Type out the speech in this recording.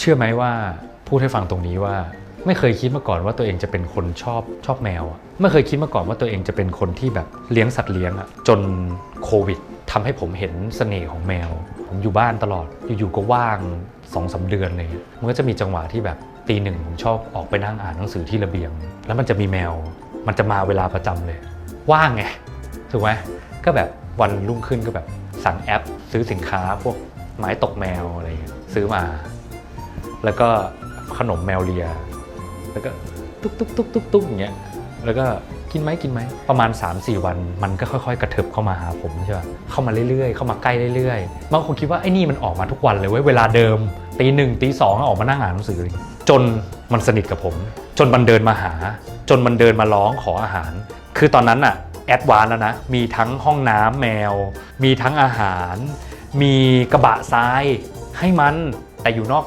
เชื่อไหมว่าพูดให้ฟังตรงนี้ว่า ไม่เคยคิดมาก่อนว่าตัวเองจะเป็นคนชอบชอบแมวอะไม่เคยคิดมาก่อนว่าตัวเองจะเป็นคนที่แบบเลี้ยงสัตว์เลี้ยงอะจนโควิดทำให้ผมเห็นเสน่ห์ของแมว ผมอยู่บ้านตลอด อยู่ๆก็ว่างสองสาเดือนเลย มันก็จะมีจังหวะที่แบบตีหนึ่งผมชอบออกไปนั่งอ่านหนังสือที่ระเบียง แล้วมันจะมีแมว มันจะมาเวลาประจำเลย ว่างไง ถูกไหมก็แบบวันรุ่งขึ้นก็แบบสั่งแอป ซื้อสินค้าพวกไม้ตกแมวอะไรเงี้ยซื้อมา แล้วก็ขนมแมวเลีย แล้วก็ตุ๊กตุ๊กตุ๊กตุ๊กตุ๊กอย่างเงี้ยแล้วก็กินไหมกินไหมประมาณ 3-4 วัน มันก็ค่อยๆ กระเถิบเข้ามาหาผมใช่ป่ะเข้ามาเรื่อยๆ เข้ามาใกล้เรื่อยๆบางคนคิดว่าไอ้นี่มันออกมาทุกวันเลยเว้ยเวลาเดิมตีหนึ่งตีสองออกมานั่งอ่านหนังสือเลยจนมันสนิทกับผม จนมันเดินมาหา จนมันเดินมาร้องขออาหาร คือตอนนั้นอะแอดวานแล้วนะมีทั้งห้องน้ำแมว มีทั้งอาหาร มีกระบะทรายให้มันแต่อยู่นอก